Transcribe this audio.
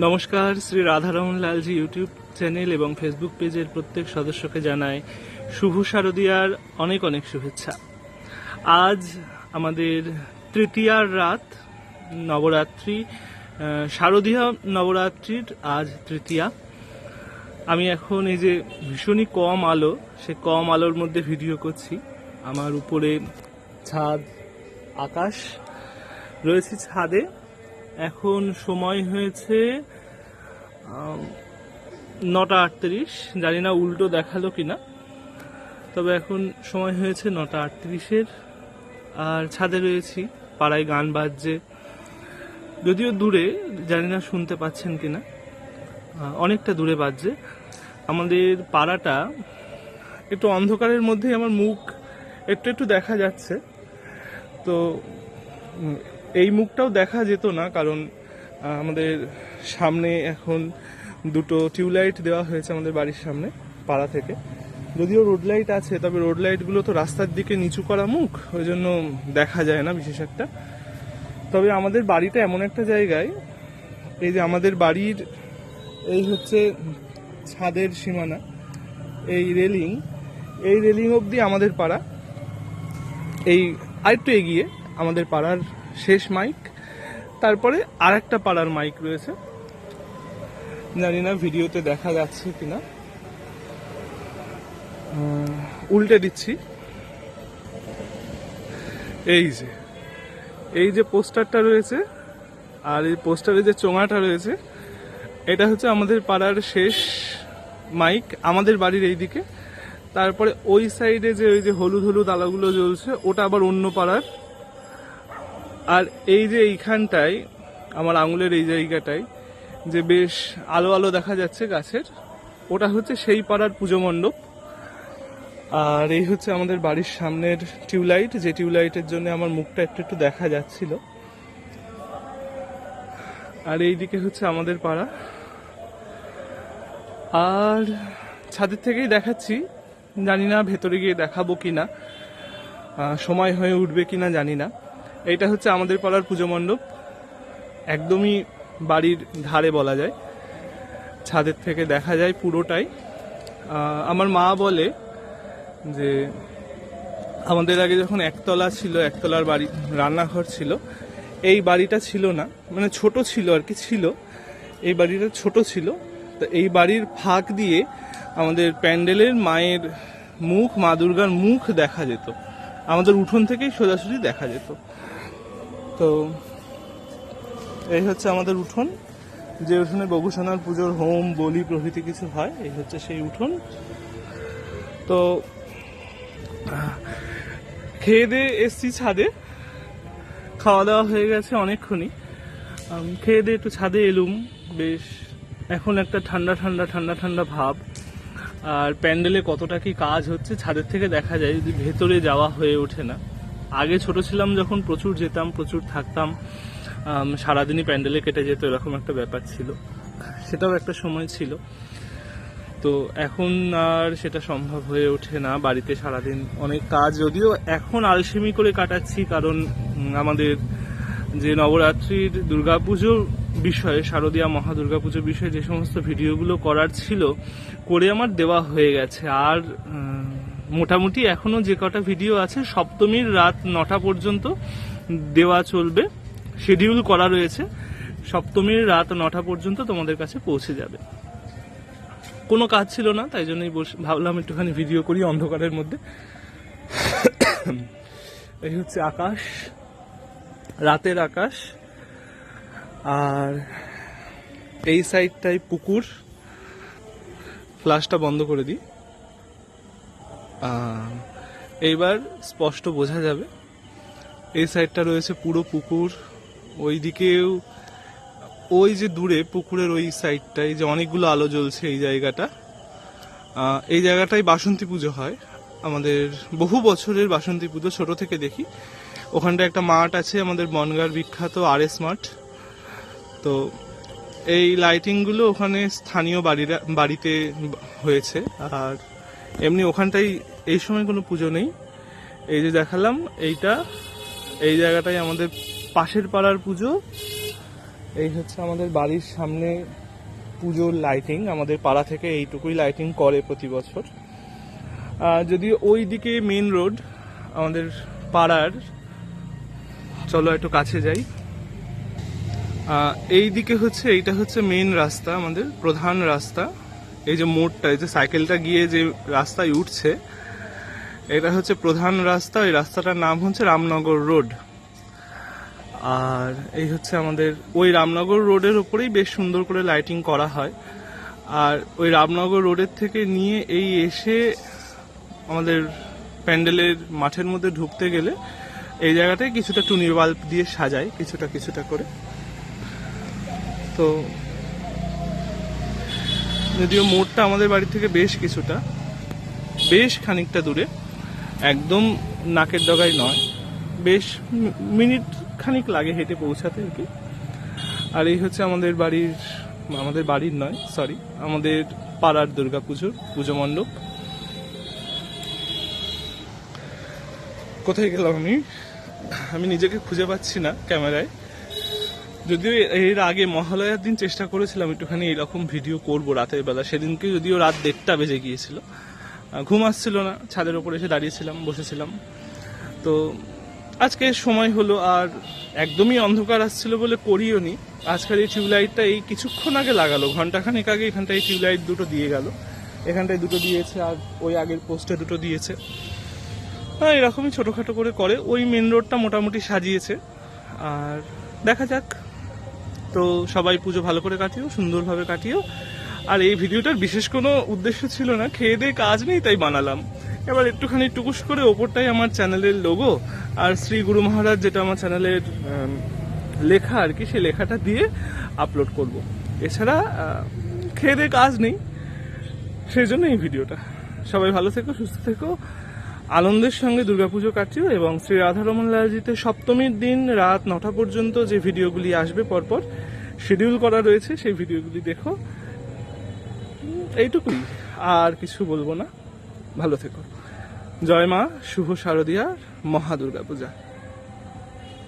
নমস্কার, Shri Radharaman Lalji YouTube channel এবং Facebook পেজের প্রত্যেক সদস্যকে জানাই শুভ শারদীয়ার অনেক অনেক শুভেচ্ছা। আজ আমাদের তৃতীয়ার রাত, নবরাত্রি শারদীয়া নবরাত্রির আজ তৃতীয়া। আমি এখন এই যে ভীষণই কম আলো, সে কম আলোর মধ্যে ভিডিও করছি। আমার উপরে ছাদ, আকাশ, রয়েছে ছাদে। এখন সময় হয়েছে নটা আটত্রিশ। জানি না উল্টো দেখাল কিনা, তবে এখন সময় হয়েছে নটা আটত্রিশের। আর ছাদে রয়েছি, পাড়ায় গান বাজছে। যদিও দূরে, জানি না শুনতে পাচ্ছেন কিনা। অনেকটা দূরে বাজছে। আমাদের পাড়াটা একটু অন্ধকারের মধ্যেই আমার মুখ একটু একটু দেখা যাচ্ছে। তো এই মুখটাও দেখা যেত না, কারণ আমাদের সামনে এখন দুটো টিউবলাইট দেওয়া হয়েছে আমাদের বাড়ির সামনে, পাড়া থেকে। যদিও রোড লাইট আছে, তবে রোড লাইটগুলো তো রাস্তার দিকে নিচু করা মুখ, ওই জন্য দেখা যায় না বিশেষ একটা। তবে আমাদের বাড়িটা এমন একটা জায়গায়, এই যে আমাদের বাড়ির, এই হচ্ছে ছাদের সীমানা, এই রেলিং এই রেলিং অবধি আমাদের পাড়া, এই আরেকটু এগিয়ে আমাদের পাড়ার শেষ মাইক তারপরে আর একটা পাড়ার মাইক রয়েছে। জানি না ভিডিওতে দেখা যাচ্ছে কিনা। উল্টে দিচ্ছি। এই যে এই যে পোস্টারটা রয়েছে আর এই পোস্টারে যে চোঙাটা রয়েছে, এটা হচ্ছে আমাদের পাড়ার শেষ মাইক আমাদের বাড়ির এই দিকে তারপরে ওই সাইডে যে, ওই যে হলুদ হলুদ আলোগুলো জ্বলছে, ওটা আবার অন্য পাড়ার। আর এই যে এইখানটায় আমার আঙুলের এই জায়গাটায় যে বেশ আলো আলো দেখা যাচ্ছে গাছের ওটা হচ্ছে সেই পাড়ার পুজো মণ্ডপ। আর এই হচ্ছে আমাদের বাড়ির সামনের টিউবলাইট যে টিউবলাইটের জন্য আমার মুখটা একটু একটু দেখা যাচ্ছিল। আর এইদিকে হচ্ছে আমাদের পাড়া। আর ছাদের থেকেই দেখাচ্ছি জানি না ভেতরে গিয়ে দেখাবো কিনা আহ, সময় হয়ে উঠবে কিনা জানি না। এইটা হচ্ছে আমাদের পাড়ার পুজো মণ্ডপ। একদমই বাড়ির ধারে বলা যায়। ছাদের থেকে দেখা যায় পুরোটাই। আমার মা বলে যে, আমাদের আগে যখন একতলা ছিল, একতলার বাড়ি, রান্নাঘর ছিল, এই বাড়িটা ছিল না। মানে ছোট ছিল আর কি, ছিল। এই বাড়িটা ছোট ছিল। তো এই বাড়ির ফাঁক দিয়ে আমাদের প্যান্ডেলের মায়ের মুখ, মা দুর্গার মুখ দেখা যেত। আমাদের উঠোন থেকেই সোজাসুজি দেখা যেত। তো এই হচ্ছে আমাদের উঠোন। যে উঠোনে বগুসানার পুজোর হোম, বলি প্রভৃতি কিছু হয়, এই হচ্ছে সেই উঠোন। তো, খেয়ে দিয়ে এসছি ছাদে। খাওয়া দাওয়া হয়ে গেছে অনেকক্ষণই। খেয়ে দিয়ে একটু ছাদে এলুম। বেশ, এখন একটা ঠান্ডা ঠান্ডা ঠান্ডা ঠান্ডা ভাব। আর প্যান্ডেলে কতটা কি কাজ হচ্ছে, ছাদের থেকে দেখা যায়, যদি ভেতরে যাওয়া হয়ে ওঠে না। আগে ছোট ছিলাম যখন প্রচুর যেতাম, প্রচুর থাকতাম। সারাদিনই প্যান্ডেলে কেটে যেত, এরকম একটা ব্যাপার ছিল। সেটাও একটা সময় ছিল। তো এখন আর সেটা সম্ভব হয়ে ওঠে না, বাড়িতে সারাদিন অনেক কাজ। যদিও এখন আলসেমি করে কাটাচ্ছি, কারণ আমাদের যে নবরাত্রির দুর্গাপুজোর বিষয়ে, শারদীয়া মহা দুর্গাপুজোর বিষয়ে যে সমস্ত ভিডিওগুলো করার ছিল, করে আমার দেওয়া হয়ে গেছে। আর মোটামুটি এখনও যে কটা ভিডিও আছে, সপ্তমীর রাত নটা পর্যন্ত দেওয়া চলবে। শিডিউল করা রয়েছে। সপ্তমীর রাত নটা পর্যন্ত তোমাদের কাছে পৌঁছে যাবে। কোনো কাজ ছিল না, তাই জন্যই বসে, ভাবলাম একটুখানি ভিডিও করি অন্ধকারের মধ্যে। এই হচ্ছে আকাশ, রাতের আকাশ। আর এই সাইডটাই পুকুর। ফ্লাশটা বন্ধ করে দিই। এইবার স্পষ্ট বোঝা যাবে। এই সাইডটা রয়েছে পুরো পুকুর। ওইদিকেও ওই যে দূরে পুকুরের ওই সাইডটায় যে অনেকগুলো আলো জ্বলছে এই জায়গাটা। এই জায়গাটায় বাসন্তী পুজো হয়। আমাদের বহু বছরের বাসন্তী পুজো, ছোট থেকে দেখি। ওখানটা একটা মাঠ আছে, আমাদের বনগার বিখ্যাত আর এস মাঠ। তো এই লাইটিংগুলো ওখানে স্থানীয় বাড়িরা, বাড়িতে হয়েছে। আর এমনি ওখানটাই এই সময় কোনো পুজো নেই। এই যে দেখালাম, এইটা, এই জায়গাটাই আমাদের পাশের পাড়ার পুজো। এই হচ্ছে আমাদের বাড়ির সামনে পুজোর লাইটিং আমাদের পাড়া থেকে এইটুকুই লাইটিং করে প্রতি বছর। যদিও ওই দিকে মেন রোড আমাদের পাড়ার, চলো একটু কাছে যাই। এই দিকে হচ্ছে, এইটা হচ্ছে মেন রাস্তা, আমাদের প্রধান রাস্তা। এই যে মোড়টা, এই যে সাইকেলটা গিয়ে যে রাস্তায় উঠছে এটা হচ্ছে প্রধান রাস্তা, ওই রাস্তাটার নাম হচ্ছে রামনগর রোড। আর এই হচ্ছে আমাদের, ওই রামনগর রোডের উপরেই বেশ সুন্দর করে লাইটিং করা হয়। আর ওই রামনগর রোডের থেকে নিয়ে এই এসে আমাদের প্যান্ডেলের মাঠের মধ্যে ঢুকতে গেলে এই জায়গাটায় কিছুটা টুনি বাল্ব দিয়ে সাজায়, কিছুটা কিছুটা করে। তো যদিও মোড়টা আমাদের বাড়ি থেকে বেশ কিছুটা, বেশ খানিকটা দূরে। একদম নাকের ডগায় নয়। বেশ মিনিট খানিক লাগে হেঁটে পৌঁছাতে আর কি। আর এই হচ্ছে আমাদের বাড়ির আমাদের বাড়ির নয় সরি আমাদের পাড়ার দুর্গা পুজোর, পুজো মণ্ডপ। কোথায় গেলাম আমি? আমি নিজেকে খুঁজে পাচ্ছি না ক্যামেরায়। যদিও এর আগে মহালয়ার দিন চেষ্টা করেছিলাম একটুখানি এরকম ভিডিও করব রাতের বেলা। সেদিনকে যদিও রাত দেড়টা বেজে গিয়েছিল। ঘুম আসছিল না, ছাদের ওপরে এসে দাঁড়িয়েছিলাম, বসেছিলাম। তো আজকে সময় হলো আর একদমই অন্ধকার আসছিল বলে করিও নি। আজকাল এই টিউবলাইটটা এই কিছুক্ষণ আগে লাগালো ঘন্টাখানেক আগে এখানটায় টিউবলাইট দুটো দিয়ে গেল। এখানটায় দুটো দিয়েছে আর ওই আগের পোস্টে দুটো দিয়েছে। হ্যাঁ এরকমই ছোটোখাটো করে করে ওই মেন রোডটা মোটামুটি সাজিয়েছে। আর দেখা যাক। তো সবাই পুজো ভালো করে কাটিও, সুন্দরভাবে কাটিও। আর এই ভিডিওটার বিশেষ কোনো উদ্দেশ্য ছিল না। খেয়ে দিয়ে কাজ নেই, তাই বানালাম। এবার একটুখানি টুকুস করে ওপরটাই আমার চ্যানেলের লোগো আর শ্রী গুরু মহারাজ যেটা আমার চ্যানেলের লেখা আর কি, সেই লেখাটা দিয়ে আপলোড করব। এছাড়া খেয়ে দিয়ে কাজ নেই, সেই জন্য এই ভিডিওটা। সবাই ভালো থেকো, সুস্থ থেকো। আনন্দের সঙ্গে দুর্গাপুজো কাটিও এবং শ্রী রাধারমন লালজিতে সপ্তমীর দিন রাত নটা পর্যন্ত যে ভিডিওগুলি আসবে পরপর শিডিউল করা রয়েছে, সেই ভিডিওগুলি দেখো। এইটুকুই। আর কিছু বলব না। ভালো থেকো। জয় মা শুভ শারদীয়া মহা দুর্গা পূজা